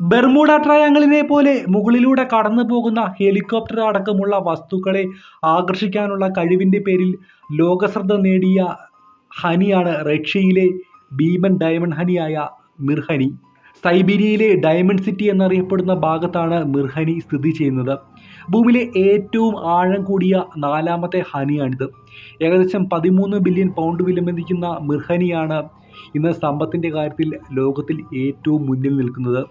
Bermuda ട്രയാങ്കിളിനെ പോലെ മുകളിലൂടെ കടന്നു പോകുന്ന ഹെലികോപ്റ്റർ അടക്കമുള്ള വസ്തുക്കളെ ആകർഷിക്കാനുള്ള കഴിവിന്റെ പേരിൽ ലോകശ്രദ്ധ നേടിയ ഹനിയാണ് റഷ്യയിലെ ഭീമൻ ഡയമണ്ട് ഹനിയായ മിർഹനി. സൈബീരിയയിലെ ഡയമണ്ട് സിറ്റി എന്നറിയപ്പെടുന്ന ഭാഗത്താണ് മിർഹനി സ്ഥിതി ചെയ്യുന്നത്. ഭൂമിയിലെ ഏറ്റവും ആഴം കൂടിയ നാലാമത്തെ ഹനിയാണിത്. ഏകദേശം പതിമൂന്ന് ബില്യൺ പൗണ്ട് വിലമതിക്കുന്ന മിർഹനിയാണ് ഇന്ന് സമ്പത്തിന്റെ കാര്യത്തിൽ ലോകത്തിൽ ഏറ്റവും മുന്നിൽ നിൽക്കുന്നത്.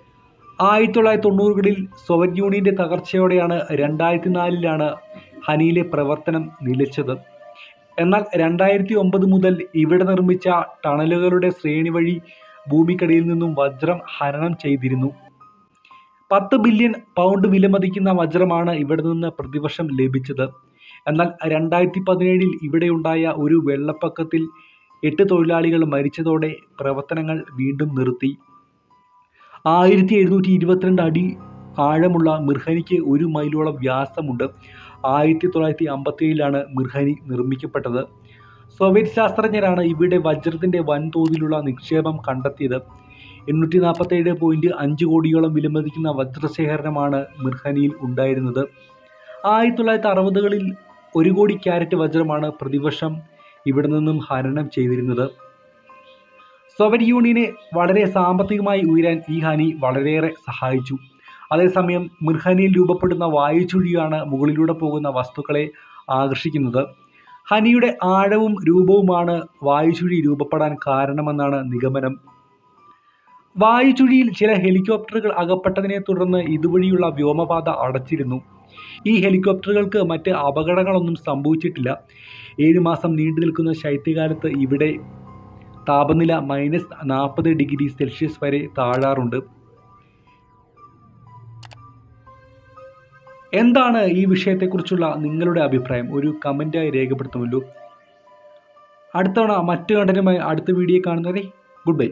ആയിരത്തി തൊള്ളായിരത്തി തൊണ്ണൂറുകളിൽ സോവിയറ്റ് യൂണിയന്റെ തകർച്ചയോടെയാണ് രണ്ടായിരത്തി നാലിലാണ് ഹനിയിലെ പ്രവർത്തനം നിലച്ചത്. എന്നാൽ രണ്ടായിരത്തി ഒമ്പത് മുതൽ ഇവിടെ നിർമ്മിച്ച ടണലുകളുടെ ശ്രേണി വഴി ഭൂമിക്കടിയിൽ നിന്നും വജ്രം ഹനനം ചെയ്തിരുന്നു. പത്ത് ബില്യൺ പൗണ്ട് വിലമതിക്കുന്ന വജ്രമാണ് ഇവിടെ നിന്ന് പ്രതിവർഷം ലഭിച്ചത്. എന്നാൽ രണ്ടായിരത്തി പതിനേഴിൽ ഇവിടെയുണ്ടായ ഒരു വെള്ളപ്പൊക്കത്തിൽ എട്ട് തൊഴിലാളികൾ മരിച്ചതോടെ പ്രവർത്തനങ്ങൾ വീണ്ടും നിർത്തി. ആയിരത്തി എഴുന്നൂറ്റി ഇരുപത്തിരണ്ട് അടി ആഴമുള്ള മിർഹനിക്ക് ഒരു മൈലോളം വ്യാസമുണ്ട്. ആയിരത്തി തൊള്ളായിരത്തി അമ്പത്തി ഏഴിലാണ് മിർഹനി നിർമ്മിക്കപ്പെട്ടത്. സോവിയറ്റ് ശാസ്ത്രജ്ഞരാണ് ഇവിടെ വജ്രത്തിന്റെ വൻതോതിലുള്ള നിക്ഷേപം കണ്ടെത്തിയത്. എണ്ണൂറ്റി നാൽപ്പത്തേഴ് പോയിന്റ് അഞ്ച് കോടിയോളം വിലമതിക്കുന്ന വജ്രശേഖരണമാണ് മിർഹനിയിൽ ഉണ്ടായിരുന്നത്. ആയിരത്തി തൊള്ളായിരത്തി അറുപതുകളിൽ ഒരു കോടി ക്യാരറ്റ് വജ്രമാണ് പ്രതിവർഷം ഇവിടെ നിന്നും ഹരണം ചെയ്തിരുന്നത്. സോവിയറ്റ് യൂണിയനെ വളരെ സാമ്പത്തികമായി ഉയരാൻ ഈ ഹാനി വളരെയേറെ സഹായിച്ചു. അതേസമയം മിർഹാനിയിൽ രൂപപ്പെടുന്ന വായുചുഴിയാണ് മുകളിലൂടെ പോകുന്ന വസ്തുക്കളെ ആകർഷിക്കുന്നത്. ഹനിയുടെ ആഴവും രൂപവുമാണ് വായുചുഴി രൂപപ്പെടാൻ കാരണമെന്നാണ് നിഗമനം. വായുചുഴിയിൽ ചില ഹെലികോപ്റ്ററുകൾ അകപ്പെട്ടതിനെ തുടർന്ന് ഇതുവഴിയുള്ള വ്യോമപാത അടച്ചിരുന്നു. ഈ ഹെലികോപ്റ്ററുകൾക്ക് മറ്റ് അപകടങ്ങളൊന്നും സംഭവിച്ചിട്ടില്ല. ഏഴു മാസം നീണ്ടു നിൽക്കുന്ന ശൈത്യകാലത്ത് ഇവിടെ താപനില മൈനസ് നാൽപ്പത് ഡിഗ്രി സെൽഷ്യസ് വരെ താഴാറുണ്ട്. എന്താണ് ഈ വിഷയത്തെക്കുറിച്ചുള്ള നിങ്ങളുടെ അഭിപ്രായം? ഒരു കമന്റായി രേഖപ്പെടുത്തുമല്ലോ. അടുത്തവണ മറ്റു കണ്ടനുമായി അടുത്ത വീഡിയോ കാണുന്നവരെ ഗുഡ് ബൈ.